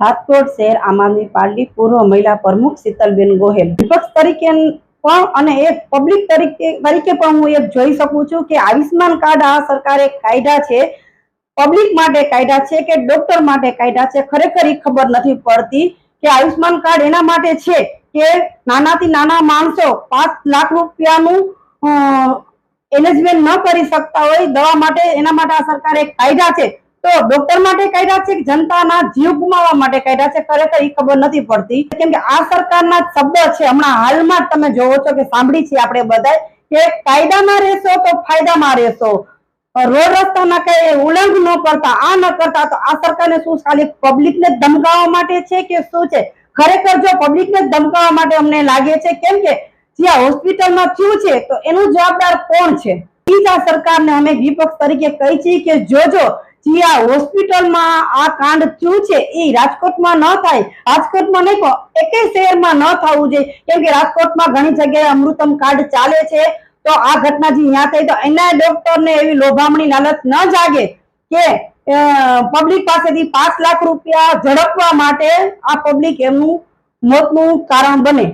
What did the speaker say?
રાજકોટ શહેર, આમ આદમી પાર્ટી પૂર્વ મહિલા પ્રમુખ શીતલબેન ગોહેલ. વિપક્ષ તરીકે પણ અને એક પબ્લિક તરીકે તરીકે પણ હું એક જોઈ શકું છું કે આયુષ્માન કાર્ડ આ સરકારે કાયદા છે. પબ્લિક માટે કાયદા છે કે ડોક્ટર માટે કાયદા છે? ખરેખર એ ખબર નથી પડતી કે આયુષ્માન કાર્ડ એના માટે છે કે નાનાથી નાના માણસો પાંચ લાખ રૂપિયાનું એનેજમેન્ટ ન કરી શકતા હોય, દવા માટે એના માટે આ સરકારે કાયદા છે. તો ડોક્ટર માટે કાયદા છે કે જનતાના જીવ ગુમાવવા માટે કાયદા છે? ખરેખર એ ખબર નથી પડતી. કેમ કે આ સરકારના શબ્દ છે. હમણાં હાલમાં તમે જોવો છો કે સાંભળી છે આપણે બધા કે કાયદામાં રહેશો તો ફાયદામાં રહેશો. રોડ રસ્તાના કઈ ઉલ્લંઘન ન કરતા, આ ન કરતા, તો આ સરકારને શું ખાલી પબ્લિકને ધમકાવવા માટે છે કે શું છે? ખરેખર જો પબ્લિકને ધમકાવવા માટે અમને લાગે છે, કેમ કે જ્યાં હોસ્પિટલમાં થયું છે, તો એનું જવાબદાર કોણ છે? એ જ આ સરકારને અમે વિપક્ષ તરીકે કહી છીએ કે જોજો જ્યાં હોસ્પિટલમાં આ કાંડ થયું છે, એ રાજકોટમાં ન થાય. રાજકોટમાં નહીં, પણ એકેય શહેરમાં ન થવું જોઈએ. કેમ કે રાજકોટમાં ઘણી જગ્યાએ અમૃતમ કાર્ડ ચાલે છે. તો આ ઘટના જે અહીંયા થઈ, તો એના ડોક્ટરને એવી લોભામણી લાલચ ન જાગે કે પબ્લિક પાસેથી પાંચ લાખ રૂપિયા ઝડપવા માટે આ પબ્લિક એમનું મોતનું કારણ બને.